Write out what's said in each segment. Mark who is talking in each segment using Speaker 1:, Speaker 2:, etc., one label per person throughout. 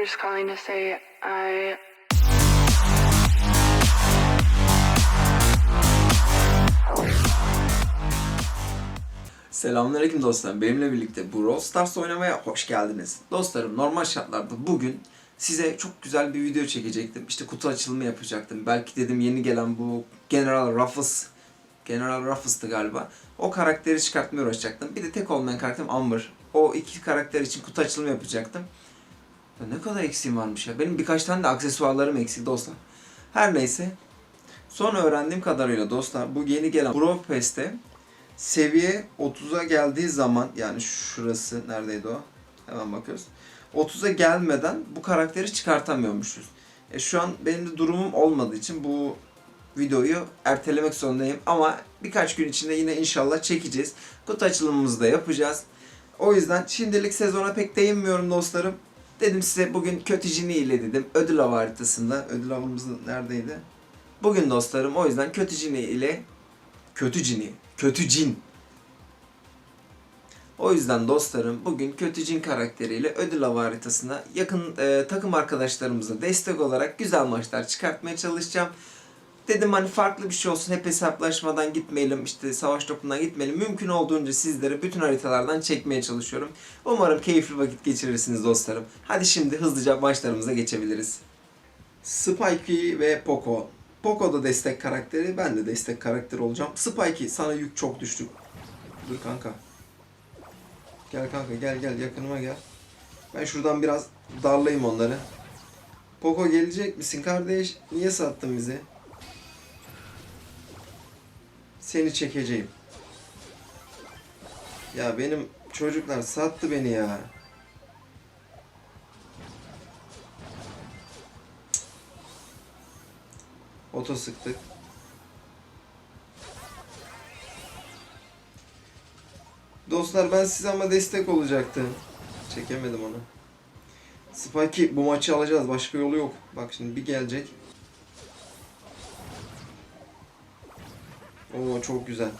Speaker 1: I'm just calling to say I
Speaker 2: Selamünaleyküm dostlarım. Benimle birlikte Brawl Stars oynamaya hoş geldiniz. Dostlarım normal şartlarda bugün size çok güzel bir video çekecektim. İşte kutu açılımı yapacaktım. Belki dedim yeni gelen bu General Ruffles General Ruffles'tı galiba. O karakteri çıkartmaya uğraşacaktım. Bir de tek olmayan karakterim Amber. O iki karakter için kutu açılımı yapacaktım. Ya ne kadar eksiğim varmış ya. Benim birkaç tane de aksesuarlarım eksik dostlar. Her neyse. Sonra öğrendiğim kadarıyla dostlar bu yeni gelen Brawl Pass'te seviye 30'a geldiği zaman yani şurası neredeydi o? Hemen bakıyoruz. 30'a gelmeden bu karakteri çıkartamıyormuşuz. E şu an benim de durumum olmadığı için bu videoyu ertelemek zorundayım ama birkaç gün içinde yine inşallah çekeceğiz. Kutu açılımımızı da yapacağız. O yüzden şimdilik sezona pek değinmiyorum dostlarım. Dedim size bugün kötü cini ile dedim. Ödül avı haritasında. Ödül avımız neredeydi? Bugün dostlarım o yüzden kötü cini ile Kötü cini. Kötü cin. O yüzden dostlarım bugün kötü cin karakteriyle ödül avı haritasına yakın e, takım arkadaşlarımıza destek olarak güzel maçlar çıkartmaya çalışacağım. Dedim hani farklı bir şey olsun hep hesaplaşmadan gitmeyelim işte savaş topundan gitmeyelim. Mümkün olduğunca sizlere bütün haritalardan çekmeye çalışıyorum. Umarım keyifli vakit geçirirsiniz dostlarım. Hadi şimdi hızlıca maçlarımıza geçebiliriz. Spikey ve Poco. Poco da destek karakteri, ben de destek karakteri olacağım. Spikey sana yük çok düştü. Dur kanka. Gel kanka gel gel yakınıma gel. Ben şuradan biraz darlayayım onları. Poco gelecek misin kardeş? Niye sattın bizi? Seni çekeceğim. Ya benim çocuklar sattı beni ya. Oto sıktık. Dostlar ben size ama destek olacaktım. Çekemedim onu. Spike bu maçı alacağız. Başka yolu yok. Bak şimdi bir gelecek. Oo çok güzel.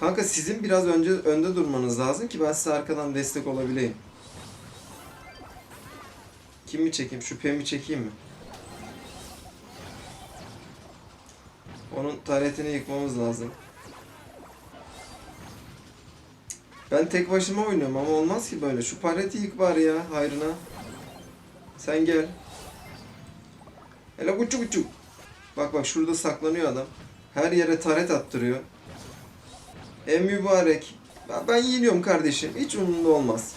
Speaker 2: Kanka sizin biraz önce önde durmanız lazım ki ben size arkadan destek olabileyim. Kimi çekeyim? Şu Pem'i çekeyim mi? Onun taretini yıkmamız lazım. Ben tek başıma oynuyorum ama olmaz ki böyle. Şu paleti yık bari ya hayrına. Sen gel. Hele buçuk buçuk. Bak bak şurada saklanıyor adam. Her yere taret attırıyor. En mübarek. Ben, yeniyorum kardeşim. Hiç umurumda olmaz.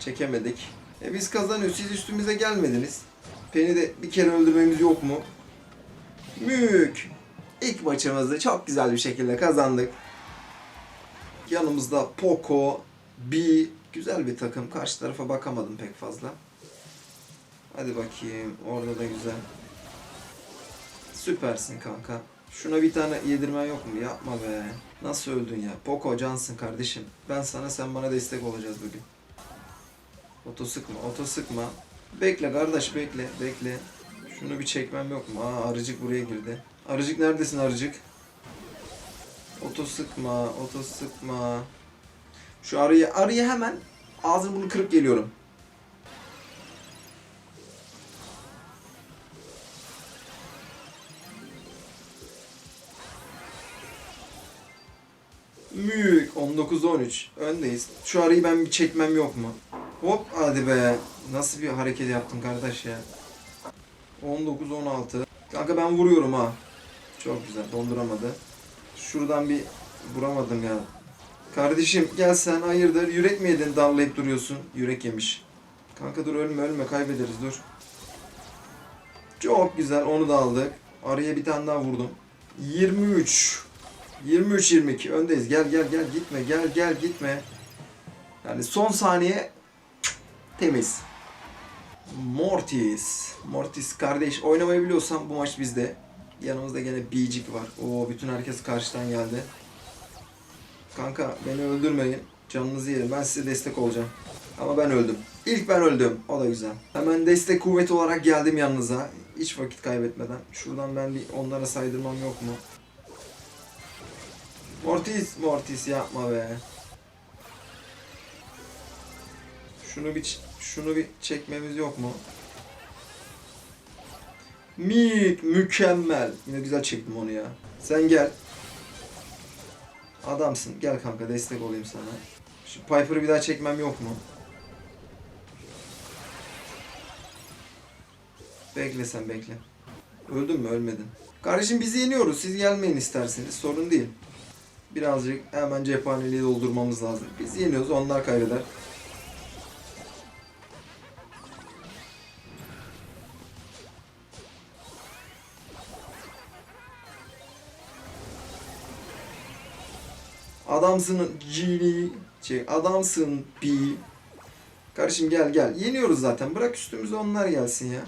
Speaker 2: Çekemedik. E biz kazanıyoruz. Siz üstümüze gelmediniz. Beni de bir kere öldürmemiz yok mu? Mük. İlk maçımızı çok güzel bir şekilde kazandık. Yanımızda Poco, B. Güzel bir takım. Karşı tarafa bakamadım pek fazla. Hadi bakayım. Orada da güzel. Süpersin kanka. Şuna bir tane yedirmen yok mu? Yapma be. Nasıl öldün ya? Poco cansın kardeşim. Ben sana sen bana destek olacağız bugün. Oto sıkma, oto sıkma. Bekle kardeş bekle, bekle. Şunu bir çekmem yok mu? Aa arıcık buraya girdi. Arıcık neredesin arıcık? Oto sıkma, oto sıkma. Şu arıyı, arıyı hemen ağzını bunu kırıp geliyorum. Mük 19-13 öndeyiz. Şu arıyı ben bir çekmem yok mu? Hop hadi be. Nasıl bir hareket yaptın kardeş ya. 19-16. Kanka ben vuruyorum ha. Çok güzel donduramadı. Şuradan bir vuramadım ya. Kardeşim gel sen hayırdır yürek mi yedin darlayıp duruyorsun. Yürek yemiş. Kanka dur ölme ölme kaybederiz dur. Çok güzel onu da aldık. Araya bir tane daha vurdum. 23. 23-22 öndeyiz. Gel gel gel gitme gel gel gitme. Yani son saniye temiz. Mortis. Mortis kardeş oynamayı biliyorsan bu maç bizde. Yanımızda gene Bicik var. Oo bütün herkes karşıdan geldi. Kanka beni öldürmeyin. Canınızı yerim. Ben size destek olacağım. Ama ben öldüm. İlk ben öldüm. O da güzel. Hemen destek kuvveti olarak geldim yanınıza. Hiç vakit kaybetmeden. Şuradan ben bir onlara saydırmam yok mu? Mortis, Mortis yapma be. Şunu bir şunu bir çekmemiz yok mu? Mik mükemmel. Yine güzel çektim onu ya. Sen gel. Adamsın. Gel kanka destek olayım sana. Şu Piper'ı bir daha çekmem yok mu? Bekle sen bekle. Öldün mü? Ölmedin. Kardeşim biz yeniyoruz. Siz gelmeyin isterseniz. Sorun değil. Birazcık hemen cephaneliği doldurmamız lazım. Biz yeniyoruz. Onlar kaybeder. Adamsın Gini. Şey, adamsın P. Kardeşim gel gel. Yeniyoruz zaten. Bırak üstümüze onlar gelsin ya.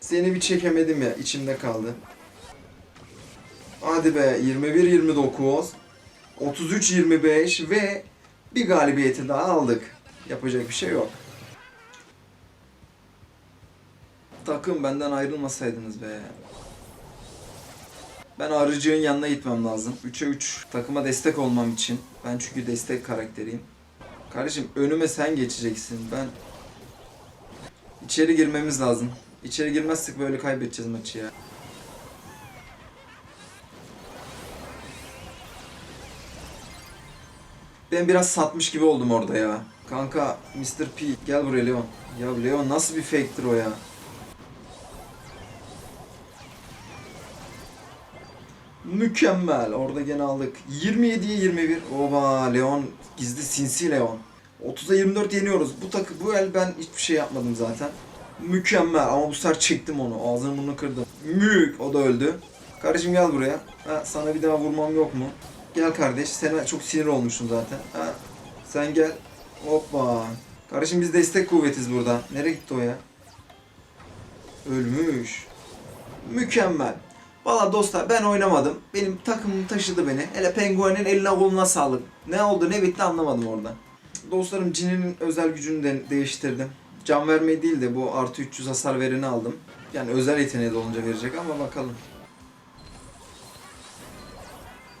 Speaker 2: Seni bir çekemedim ya. içimde kaldı. Hadi be 21-29 33-25 ve bir galibiyeti daha aldık. Yapacak bir şey yok. Takım benden ayrılmasaydınız be. Ben arıcığın yanına gitmem lazım. 3'e 3 takıma destek olmam için. Ben çünkü destek karakteriyim. Kardeşim önüme sen geçeceksin. Ben içeri girmemiz lazım. İçeri girmezsek böyle kaybedeceğiz maçı ya. Ben biraz satmış gibi oldum orada ya. Kanka Mr. P gel buraya Leon. Ya Leon nasıl bir fake'tir o ya? Mükemmel. Orada gene aldık. 27'ye 21. Oba Leon gizli sinsi Leon. 30'a 24 yeniyoruz. Bu takı bu el ben hiçbir şey yapmadım zaten. Mükemmel ama bu sefer çektim onu. Ağzını burnunu kırdım. Mük o da öldü. Kardeşim gel buraya. Ha, sana bir daha vurmam yok mu? Gel kardeş. Sana çok sinir olmuştum zaten. Ha, sen gel. Hoppa. Kardeşim biz destek kuvvetiz burada. Nereye gitti o ya? Ölmüş. Mükemmel. Valla dostlar ben oynamadım. Benim takımım taşıdı beni. Hele penguenin eline koluna sağlık. Ne oldu ne bitti anlamadım orada. Dostlarım Cin'in özel gücünü de değiştirdim. Can vermeyi değil de bu artı 300 hasar vereni aldım. Yani özel yeteneği de olunca verecek ama bakalım.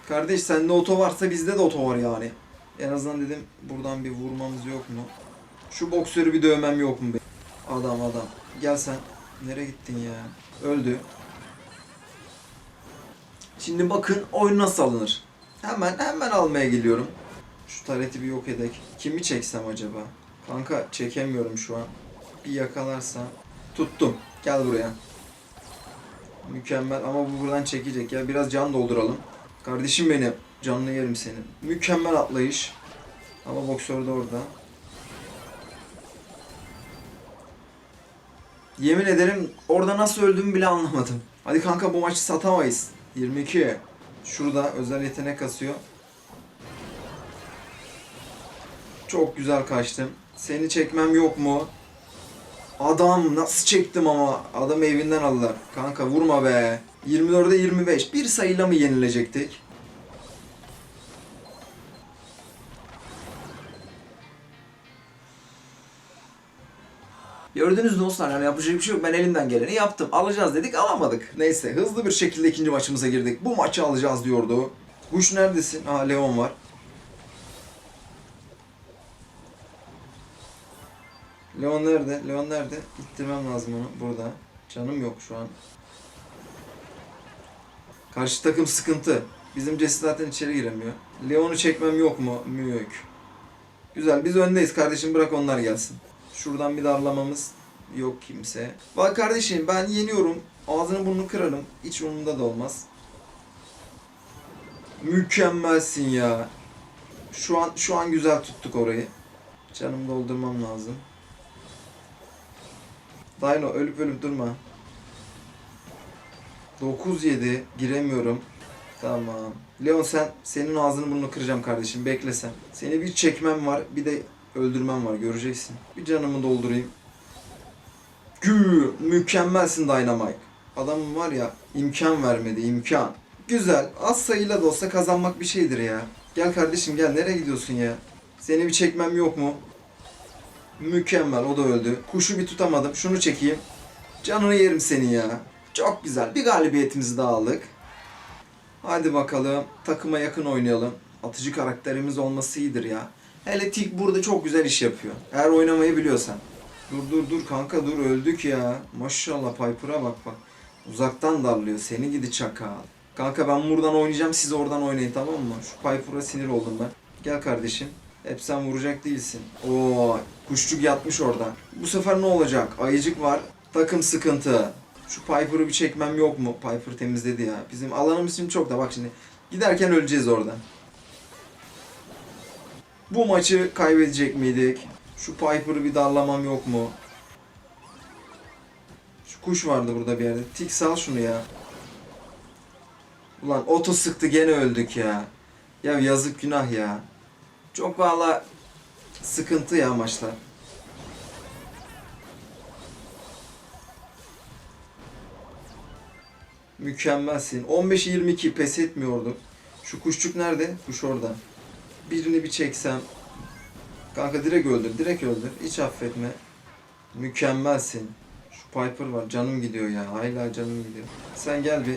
Speaker 2: Kardeş sende oto varsa bizde de oto var yani. En azından dedim buradan bir vurmamız yok mu? Şu boksörü bir dövmem yok mu be? Adam adam. Gel sen. Nereye gittin ya? Öldü. Şimdi bakın oyun nasıl alınır. Hemen hemen almaya geliyorum. Şu tareti bir yok edek. Kimi çeksem acaba? Kanka çekemiyorum şu an. Bir yakalarsa. Tuttum. Gel buraya. Mükemmel ama bu buradan çekecek ya. Biraz can dolduralım. Kardeşim benim. Canlı yerim senin. Mükemmel atlayış. Ama boksör de orada. Yemin ederim orada nasıl öldüğümü bile anlamadım. Hadi kanka bu maçı satamayız. 22. Şurada özel yetenek kasıyor. Çok güzel kaçtım. Seni çekmem yok mu? Adam nasıl çektim ama adam evinden aldılar. Kanka vurma be. 24'e 25. Bir sayıyla mı yenilecektik? Gördünüz dostlar yani yapacak bir şey yok. Ben elimden geleni yaptım. Alacağız dedik alamadık. Neyse hızlı bir şekilde ikinci maçımıza girdik. Bu maçı alacağız diyordu. Kuş neredesin? Aa Leon var. Leon nerede? Leon nerede? İttirmem lazım onu burada. Canım yok şu an. Karşı takım sıkıntı. Bizim Jesse zaten içeri giremiyor. Leon'u çekmem yok mu? Mük. Güzel biz öndeyiz kardeşim bırak onlar gelsin. Şuradan bir darlamamız yok kimse. Bak kardeşim ben yeniyorum. Ağzını burnunu kırarım. Hiç umurumda da olmaz. Mükemmelsin ya. Şu an şu an güzel tuttuk orayı. Canımı doldurmam lazım. Dino ölüp ölüp durma. 9-7 giremiyorum. Tamam. Leon sen senin ağzını burnunu kıracağım kardeşim. Bekle sen. Seni bir çekmem var. Bir de öldürmem var. Göreceksin. Bir canımı doldurayım. Gü mükemmelsin Dynamite. Adamın var ya imkan vermedi imkan. Güzel. Az sayıyla da olsa kazanmak bir şeydir ya. Gel kardeşim gel. Nereye gidiyorsun ya? Seni bir çekmem yok mu? Mükemmel. O da öldü. Kuşu bir tutamadım. Şunu çekeyim. Canını yerim senin ya. Çok güzel. Bir galibiyetimizi daha aldık. Hadi bakalım. Takıma yakın oynayalım. Atıcı karakterimiz olması iyidir ya. Hele Tik burada çok güzel iş yapıyor. Eğer oynamayı biliyorsan. Dur dur dur kanka dur öldük ya. Maşallah Piper'a bak bak. Uzaktan darlıyor seni gidi çakal. Kanka ben buradan oynayacağım siz oradan oynayın tamam mı? Şu Piper'a sinir oldum ben. Gel kardeşim. Hep sen vuracak değilsin. Oo, kuşçuk yatmış orada. Bu sefer ne olacak? Ayıcık var. Takım sıkıntı. Şu Piper'ı bir çekmem yok mu? Piper temizledi ya. Bizim alanımız şimdi çok da bak şimdi. Giderken öleceğiz orada. Bu maçı kaybedecek miydik? Şu Piper'ı bir darlamam yok mu? Şu kuş vardı burada bir yerde. Tik sal şunu ya. Ulan oto sıktı gene öldük ya. Ya yazık günah ya. Çok valla sıkıntı ya maçlar. Mükemmelsin. 15'e 22 pes etmiyordu. Şu kuşçuk nerede? Kuş orada. Birini bir çeksem. Kanka direkt öldür, direkt öldür. Hiç affetme. Mükemmelsin. Şu Piper var. Canım gidiyor ya. Hala canım gidiyor. Sen gel bir.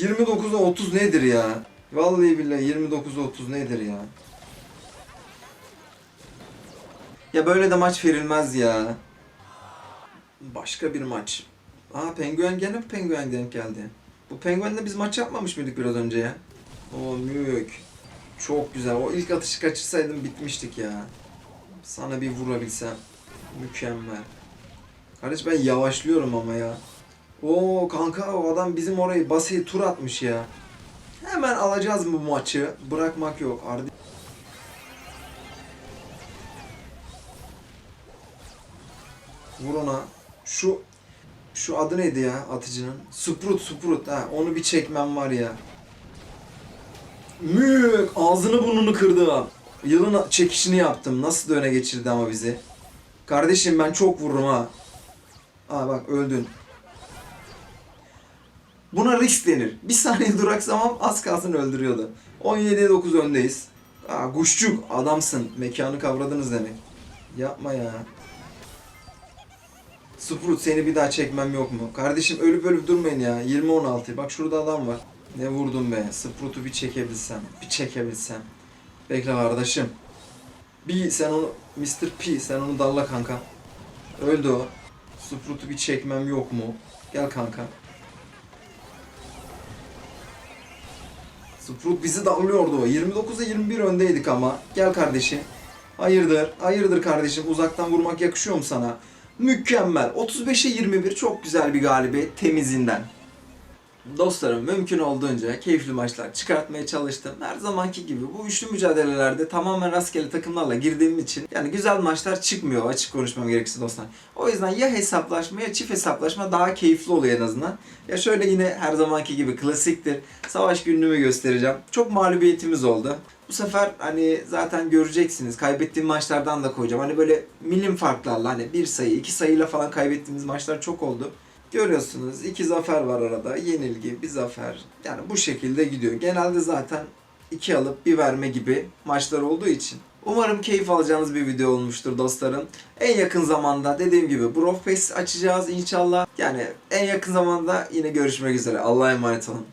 Speaker 2: 29'a 30 nedir ya? Vallahi billahi 29'a 30 nedir ya? Ya böyle de maç verilmez ya. Başka bir maç. Aa penguen gene penguen denk geldi. Bu penguenle biz maç yapmamış mıydık biraz önce ya? O mük. Çok güzel. O ilk atışı kaçırsaydım bitmiştik ya. Sana bir vurabilsem. Mükemmel. Kardeş ben yavaşlıyorum ama ya. Oo kanka o adam bizim orayı basayı tur atmış ya. Hemen alacağız bu maçı. Bırakmak yok. Ardi Vur ona. Şu şu adı neydi ya atıcının? Sprut Sprut ha onu bir çekmem var ya. Mük ağzını burnunu kırdım. Yılın çekişini yaptım. Nasıl da öne geçirdi ama bizi. Kardeşim ben çok vururum ha. Aa bak öldün. Buna risk denir. Bir saniye duraksamam az kalsın öldürüyordu. 17'ye 9 öndeyiz. Aa kuşçuk adamsın. Mekanı kavradınız demek. Yapma ya. Sprut seni bir daha çekmem yok mu? Kardeşim ölüp ölüp durmayın ya. 20-16. Bak şurada adam var. Ne vurdum be. Sprut'u bir çekebilsem. Bir çekebilsem. Bekle kardeşim. Bir sen onu Mr. P sen onu dalla kanka. Öldü o. Sprut'u bir çekmem yok mu? Gel kanka. Sprut bizi damlıyordu o. 29'a 21 öndeydik ama. Gel kardeşim. Hayırdır? Hayırdır kardeşim? Uzaktan vurmak yakışıyor mu sana? Mükemmel. 35'e 21 çok güzel bir galibiyet temizinden. Dostlarım mümkün olduğunca keyifli maçlar çıkartmaya çalıştım. Her zamanki gibi bu üçlü mücadelelerde tamamen rastgele takımlarla girdiğim için yani güzel maçlar çıkmıyor açık konuşmam gerekirse dostlar. O yüzden ya hesaplaşma ya çift hesaplaşma daha keyifli oluyor en azından. Ya şöyle yine her zamanki gibi klasiktir. Savaş günlüğümü göstereceğim. Çok mağlubiyetimiz oldu. Bu sefer hani zaten göreceksiniz. Kaybettiğim maçlardan da koyacağım. Hani böyle milim farklarla hani bir sayı, iki sayıyla falan kaybettiğimiz maçlar çok oldu. Görüyorsunuz iki zafer var arada. Yenilgi, bir zafer. Yani bu şekilde gidiyor. Genelde zaten iki alıp bir verme gibi maçlar olduğu için. Umarım keyif alacağınız bir video olmuştur dostlarım. En yakın zamanda dediğim gibi Brofest açacağız inşallah. Yani en yakın zamanda yine görüşmek üzere. Allah'a emanet olun.